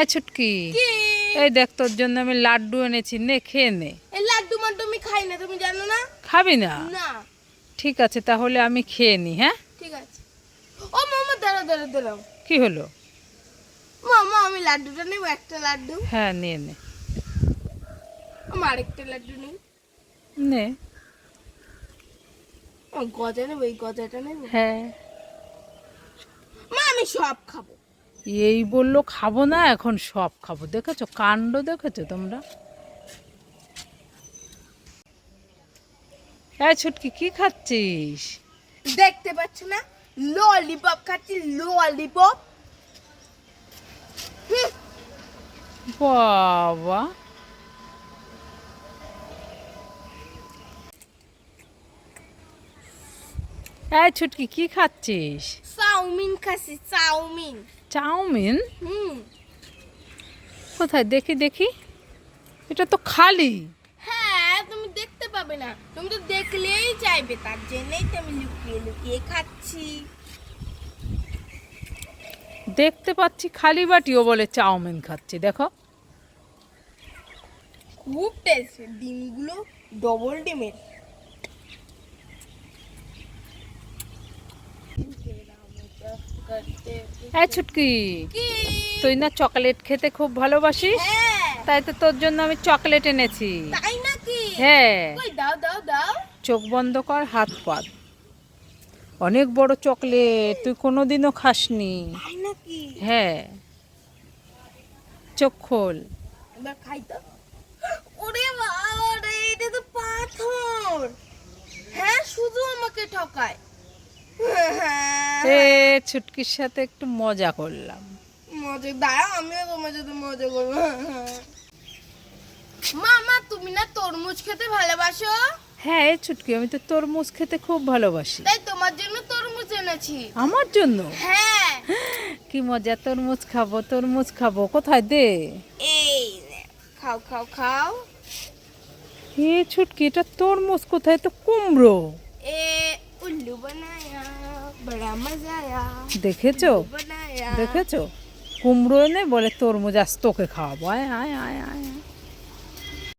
এই ছুটকি এই দেখ তোর জন্য আমি লাড্ডু এনেছি নে খেয়ে নে। এই লাড্ডু মাড্ডু আমি খাই না তুমি জানো না? খাবি না? না। ঠিক আছে তাহলে আমি খেয়ে নি হ্যাঁ? ঠিক আছে। ও মামা দাঁড়াও দাঁড়াও দাঁড়াও। কি হলো? মামা আমি লাড্ডুটা নেব একটা লাড্ডু। হ্যাঁ নিয়ে নে। আমার আরেকটা লাড্ডু নেই। নে। গজা নেব এই গজাটা নেব? হ্যাঁ। মা আমি সব খাব। এই বলল খাব না এখন সব খাব। দেখেছ? কাণ্ড দেখেছ তোমরা? এই ছুটকি কি খাচ্ছিস? দেখতে পাচ্ছ না? ললিপপ খাচ্ছি ললিপপ। বাবা। এই ছুটকি কি খাচ্ছিস? চাউমিন খাচ্ছি চাউমিন। চাউমিন? হুম। কোথায়? দেখি দেখি। এটা তো খালি। হ্যাঁ তুমি দেখতে পাবে না। তুমি তো দেখলেই চাইবে তার জন্যই তো আমি লুকিয়ে লুকিয়ে খাচ্ছি। দেখতে পাচ্ছি খালি বাটিও বলে চাউমিন খাচ্ছি দেখো। খুব টেস্ট ডিমগুলো ডবল ডিমের। এই ছুটকি। তুই না চকলেট খেতে খুব ভালোবাসিস? হ্যাঁ। তাই তো তোর জন্য আমি চকলেট এনেছি। হ্যাঁ। চোখ বন্ধ কর হাত পাত। অনেক বড় চকলেট তুই কোনোদিনও খাসনি। হ্যাঁ। চোখ খোল। হ্যাঁ শুধু আমাকে ঠকায়। ছুটকির সাথে একটু মজা করলাম। মজা দাঁড়া আমিও তোমার সাথে মজা করব। মামা তুমি না তরমুজ খেতে ভালোবাসো? হ্যাঁ ছুটকি আমি তো তরমুজ খেতে খুব ভালোবাসি। তাই তোমার জন্য তরমুজ এনেছি। আমার জন্য? হ্যাঁ। কি মজা তরমুজ খাব তরমুজ খাব। কোথায় দে? এই খাও খাও খাও। এ ছুটকি এটা তরমুজ কোথায়? তো কুমড়ো। এ উল্লু বানায়। দেখেছ দেখেছ কুমড়ো এনে বলে তরমুজ আজ তোকে খাওয়াবো আয় আয় আয় আয়